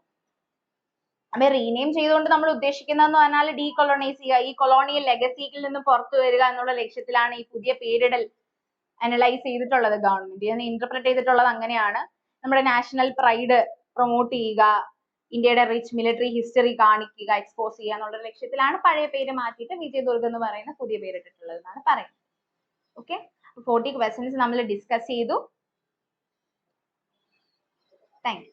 അപ്പൊ റീനെയിം ചെയ്തുകൊണ്ട് നമ്മൾ ഉദ്ദേശിക്കുന്നതെന്ന് പറഞ്ഞാൽ decolonize ചെയ്യുക. ഈ കൊളോണിയൽ ലെഗസിയിൽ നിന്ന് പുറത്തു വരിക എന്നുള്ള ലക്ഷ്യത്തിലാണ് ഈ പുതിയ പേരിടൽ അനലൈസ് ചെയ്തിട്ടുള്ളത് ഗവൺമെന്റ് ഇതിനെ ഇന്റർപ്രറ്റ് ചെയ്തിട്ടുള്ളത് അങ്ങനെയാണ്. നമ്മുടെ നാഷണൽ പ്രൈഡ് പ്രൊമോട്ട് ചെയ്യുക ഇന്ത്യയുടെ റിച്ച് military ഹിസ്റ്ററി കാണിക്കുക എക്സ്പോസ് ചെയ്യുക എന്നുള്ള ലക്ഷ്യത്തിലാണ് പഴയ പേര് മാറ്റിയിട്ട് വിജയദുർഗ് എന്ന് പറയുന്ന പുതിയ പേര് പേരിട്ടിട്ടുള്ളത് എന്നാണ് പറയുന്നത്. ഓക്കെ ഫോർട്ടി ക്വസ്റ്റൻസ് നമ്മൾ ഡിസ്കസ് ചെയ്തു. Thank you